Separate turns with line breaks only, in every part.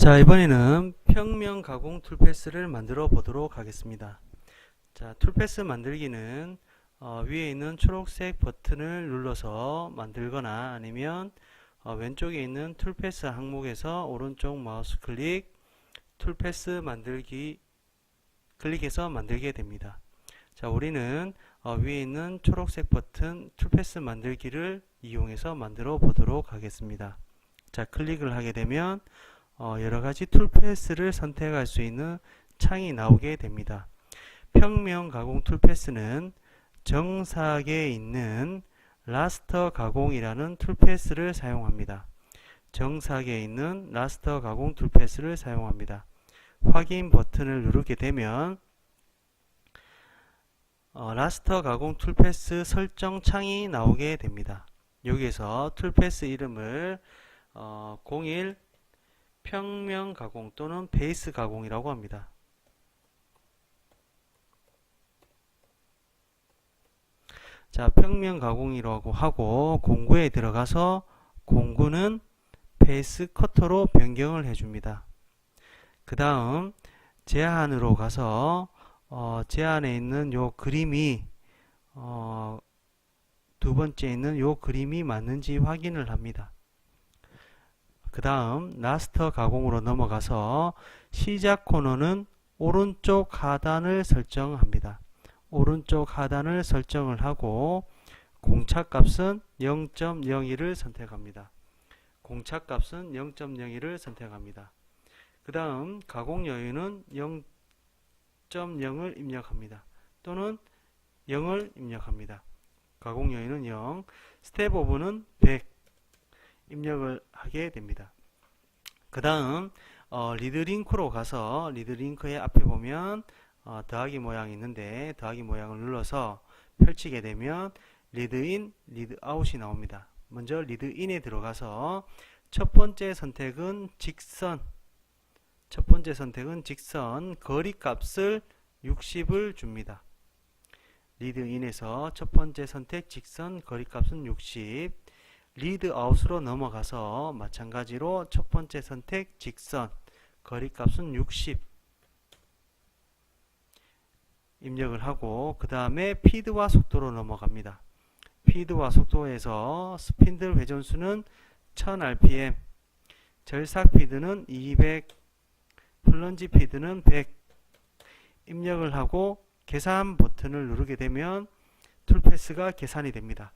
자, 이번에는 평면 가공 툴패스를 만들어 보도록 하겠습니다. 자, 툴패스 만들기는 어, 위에 있는 초록색 버튼을 눌러서 만들거나 아니면 어, 왼쪽에 있는 툴패스 항목에서 오른쪽 마우스 클릭 툴패스 만들기 클릭해서 만들게 됩니다. 자, 우리는 어, 위에 있는 초록색 버튼 툴패스 만들기를 이용해서 만들어 보도록 하겠습니다. 자, 클릭을 하게 되면 어, 여러 가지 툴패스를 선택할 수 있는 창이 나오게 됩니다. 평면 가공 툴패스는 정사각에 있는 라스터 가공이라는 툴패스를 사용합니다. 정사각에 있는 라스터 가공 툴패스를 사용합니다. 확인 버튼을 누르게 되면 어, 라스터 가공 툴패스 설정 창이 나오게 됩니다. 여기에서 툴패스 이름을 어, 01 평면 가공 또는 베이스 가공이라고 합니다. 자, 평면 가공이라고 하고 공구에 들어가서 공구는 베이스 커터로 변경을 해줍니다. 그 다음 제한으로 가서 어, 제한에 있는 요 그림이 어, 두 번째 있는 요 그림이 맞는지 확인을 합니다. 그 다음 라스터 가공으로 넘어가서 시작 코너는 오른쪽 하단을 설정합니다. 오른쪽 하단을 설정을 하고 공차값은 0.01을 선택합니다. 공차값은 0.01을 선택합니다. 그 다음 가공 여유는 0.0을 입력합니다. 또는 0을 입력합니다. 가공 여유는 0, 스텝 오브는 100 입력을 하게 됩니다. 그 다음 어, 리드링크로 가서 리드링크의 앞에 보면 어, 더하기 모양이 있는데 더하기 모양을 눌러서 펼치게 되면 리드인, 리드아웃이 나옵니다. 먼저 리드인에 들어가서 첫 번째 선택은 직선 첫 번째 선택은 직선 거리 값을 60을 줍니다. 리드인에서 첫 번째 선택 직선 거리 값은 60 리드 아웃으로 넘어가서 마찬가지로 첫 번째 선택 직선 거리 값은 60 입력을 하고 그 다음에 피드와 속도로 넘어갑니다. 피드와 속도에서 스핀들 회전수는 1000rpm 절삭 피드는 200 플런지 피드는 100 입력을 하고 계산 버튼을 누르게 되면 툴패스가 계산이 됩니다.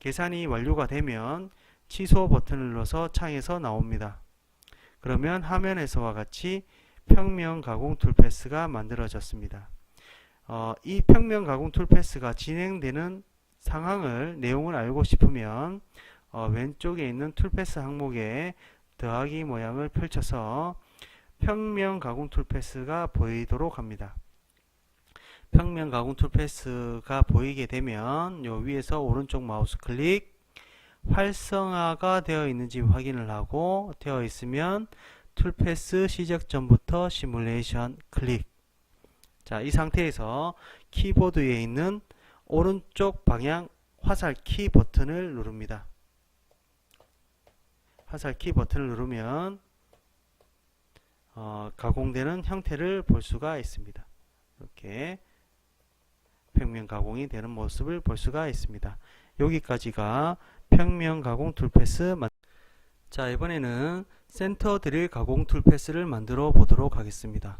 계산이 완료가 되면 취소 버튼을 눌러서 창에서 나옵니다. 그러면 화면에서와 같이 평면 가공 툴패스가 만들어졌습니다. 어, 이 평면 가공 툴패스가 진행되는 상황을 내용을 알고 싶으면 어, 왼쪽에 있는 툴패스 항목에 더하기 모양을 펼쳐서 평면 가공 툴패스가 보이도록 합니다. 평면 가공 툴패스가 보이게 되면 요 위에서 오른쪽 마우스 클릭 활성화가 되어 있는지 확인을 하고 되어 있으면 툴패스 시작 전부터 시뮬레이션 클릭 자, 이 상태에서 키보드 에 있는 오른쪽 방향 화살 키 버튼을 누릅니다. 화살 키 버튼을 누르면 어, 가공되는 형태를 볼 수가 있습니다. 이렇게 평면 가공이 되는 모습을 볼 수가 있습니다. 여기까지가 평면 가공 툴패스 자 이번에는 센터 드릴 가공 툴패스를 만들어 보도록 하겠습니다.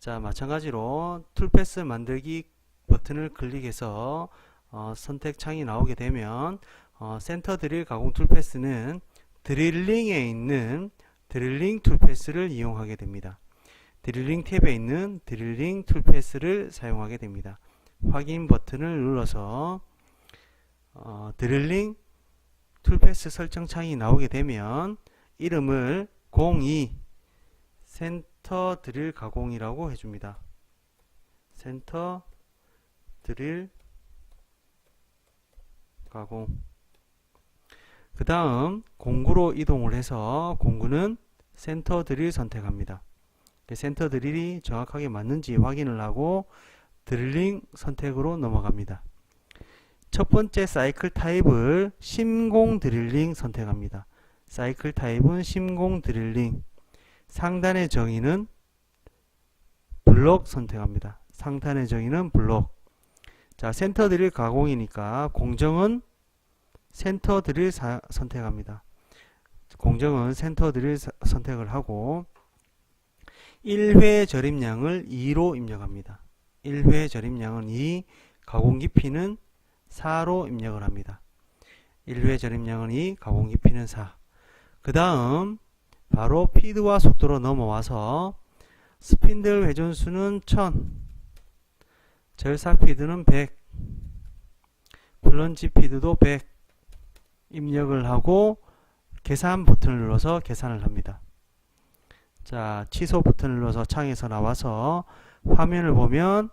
자 마찬가지로 툴패스 만들기 버튼을 클릭해서 어, 선택창이 나오게 되면 어, 센터 드릴 가공 툴패스는 드릴링에 있는 드릴링 툴패스를 이용하게 됩니다. 드릴링 탭에 있는 드릴링 툴패스를 사용하게 됩니다. 확인 버튼을 눌러서 어, 드릴링 툴패스 설정 창이 나오게 되면 이름을 02 센터 드릴 가공이라고 해줍니다. 센터 드릴 가공 그 다음 공구로 이동을 해서 공구는 센터 드릴 선택합니다. 센터 드릴이 정확하게 맞는지 확인을 하고 드릴링 선택으로 넘어갑니다. 첫 번째 사이클 타입을 심공 드릴링 선택합니다. 사이클 타입은 심공 드릴링 상단의 정의는 블록 선택합니다. 상단의 정의는 블록. 자, 센터 드릴 가공이니까 공정은 센터 드릴 사- 선택합니다. 공정은 센터 드릴 사- 선택을 하고 1회 절임량을 2로 입력합니다. 1회 절임량은 2, 가공 깊이는 4로 입력을 합니다. 1회 절임량은 2, 가공 깊이는 4. 그 다음 바로 피드와 속도로 넘어와서 스핀들 회전수는 1000, 절삭 피드는 100, 플런지 피드도 100 입력을 하고 계산 버튼을 눌러서 계산을 합니다. 자, 취소 버튼을 눌러서 창에서 나와서 화면을 보면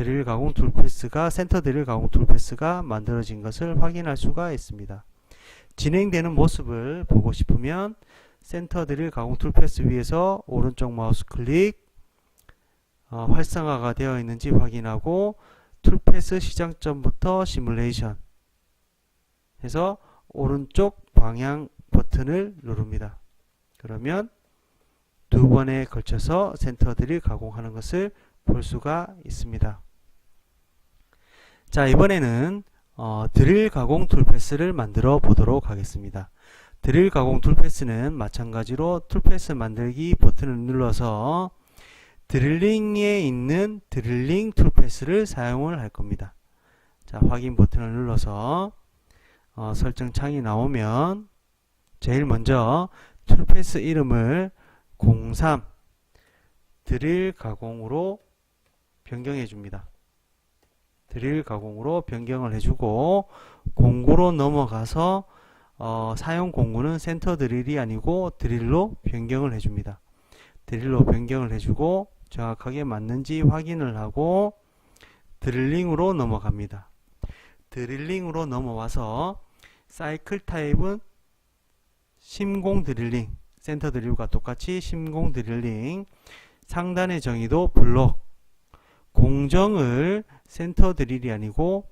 드릴 가공 툴 패스가 센터 드릴 가공 툴 패스가 만들어진 것을 확인할 수가 있습니다. 진행되는 모습을 보고 싶으면 센터 드릴 가공 툴 패스 위에서 오른쪽 마우스 클릭 어, 활성화가 되어 있는지 확인하고 툴패스 시작점부터 시뮬레이션 해서 오른쪽 방향 버튼을 누릅니다. 그러면 두 번에 걸쳐서 센터 드릴 가공하는 것을 볼 수가 있습니다. 자 이번에는 어, 드릴 가공 툴패스를 만들어 보도록 하겠습니다. 드릴 가공 툴패스는 마찬가지로 툴패스 만들기 버튼을 눌러서 드릴링에 있는 드릴링 툴패스를 사용을 할 겁니다. 자 확인 버튼을 눌러서 어, 설정 창이 나오면 제일 먼저 툴패스 이름을 03 드릴 가공으로 변경해 줍니다. 드릴 가공으로 변경을 해주고 공구로 넘어가서 어, 사용 공구는 센터 드릴이 아니고 드릴로 변경을 해줍니다. 드릴로 변경을 해주고 정확하게 맞는지 확인을 하고 드릴링으로 넘어갑니다. 드릴링으로 넘어와서 사이클 타입은 심공 드릴링 센터 드릴과 똑같이 심공 드릴링 상단의 정의도 블록 공정을 센터 드릴이 아니고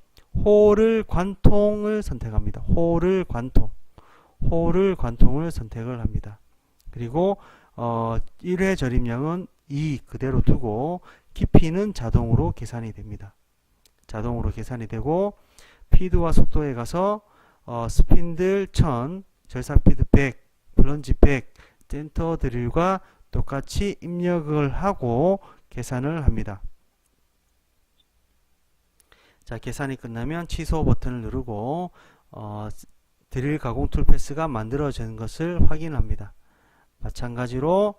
홀을 관통을 선택합니다. 홀을 관통 홀을 관통을 선택을 합니다. 그리고 어, 1회 절임량은 2 그대로 두고 깊이는 자동으로 계산이 됩니다. 자동으로 계산이 되고 피드와 속도에 가서 어, 스핀들 1000, 절삭피드 100, 플런지 100, 센터 드릴과 똑같이 입력을 하고 계산을 합니다. 자, 계산이 끝나면 취소 버튼을 누르고 어, 드릴 가공 툴패스가 만들어진 것을 확인합니다. 마찬가지로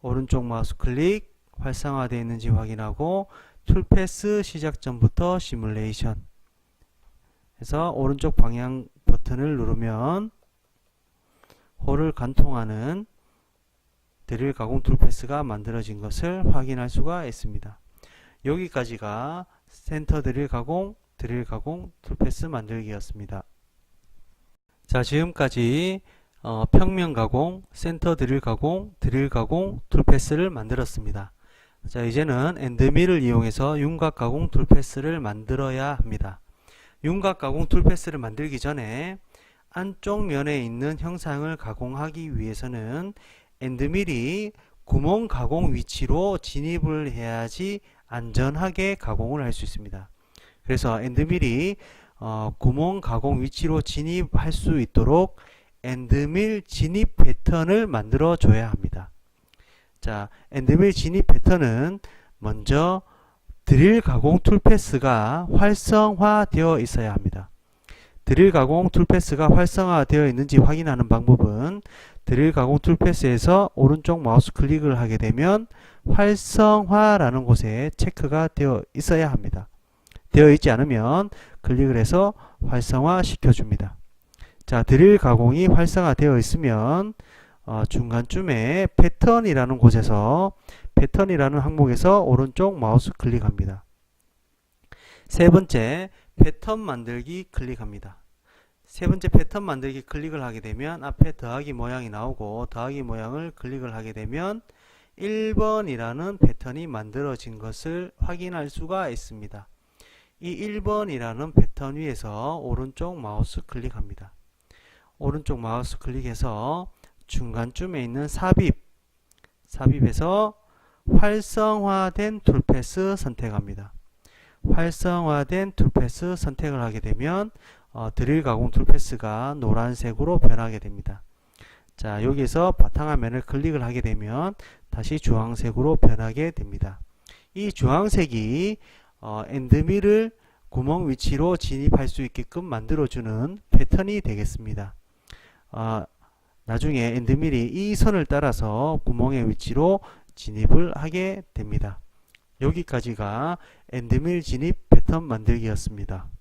오른쪽 마우스 클릭 활성화되어 있는지 확인하고 툴패스 시작점부터 시뮬레이션 해서 오른쪽 방향 버튼을 누르면 홀을 관통하는 드릴 가공 툴패스가 만들어진 것을 확인할 수가 있습니다. 여기까지가 센터 드릴 가공, 드릴 가공 툴패스 만들기였습니다. 자, 지금까지 어, 평면 가공, 센터 드릴 가공, 드릴 가공 툴패스를 만들었습니다. 자, 이제는 엔드밀을 이용해서 윤곽 가공 툴패스를 만들어야 합니다. 윤곽 가공 툴패스를 만들기 전에 안쪽 면에 있는 형상을 가공하기 위해서는 엔드밀이 구멍 가공 위치로 진입을 해야지 안전하게 가공을 할 수 있습니다. 그래서 엔드밀이 어, 구멍 가공 위치로 진입할 수 있도록 엔드밀 진입 패턴을 만들어 줘야 합니다. 자, 엔드밀 진입 패턴은 먼저 드릴 가공 툴패스가 활성화되어 있어야 합니다. 드릴 가공 툴패스가 활성화되어 있는지 확인하는 방법은 드릴 가공 툴 패스에서 오른쪽 마우스 클릭을 하게 되면 활성화라는 곳에 체크가 되어 있어야 합니다. 되어 있지 않으면 클릭을 해서 활성화 시켜줍니다. 자, 드릴 가공이 활성화되어 있으면 어, 중간쯤에 패턴이라는 곳에서 패턴이라는 항목에서 오른쪽 마우스 클릭합니다. 세 번째 패턴 만들기 클릭합니다. 세 번째 패턴 만들기 클릭을 하게 되면 앞에 더하기 모양이 나오고 더하기 모양을 클릭을 하게 되면 1번이라는 패턴이 만들어진 것을 확인할 수가 있습니다. 이 1번이라는 패턴 위에서 오른쪽 마우스 클릭합니다. 오른쪽 마우스 클릭해서 중간쯤에 있는 삽입, 삽입에서 활성화된 툴패스 선택합니다. 활성화된 툴패스 선택을 하게 되면 어, 드릴 가공 툴패스가 노란색으로 변하게 됩니다. 자 여기서 바탕화면을 클릭을 하게 되면 다시 주황색으로 변하게 됩니다. 이 주황색이 어, 엔드밀을 구멍 위치로 진입할 수 있게끔 만들어주는 패턴이 되겠습니다. 어, 나중에 엔드밀이 이 선을 따라서 구멍의 위치로 진입을 하게 됩니다. 여기까지가 엔드밀 진입 패턴 만들기였습니다.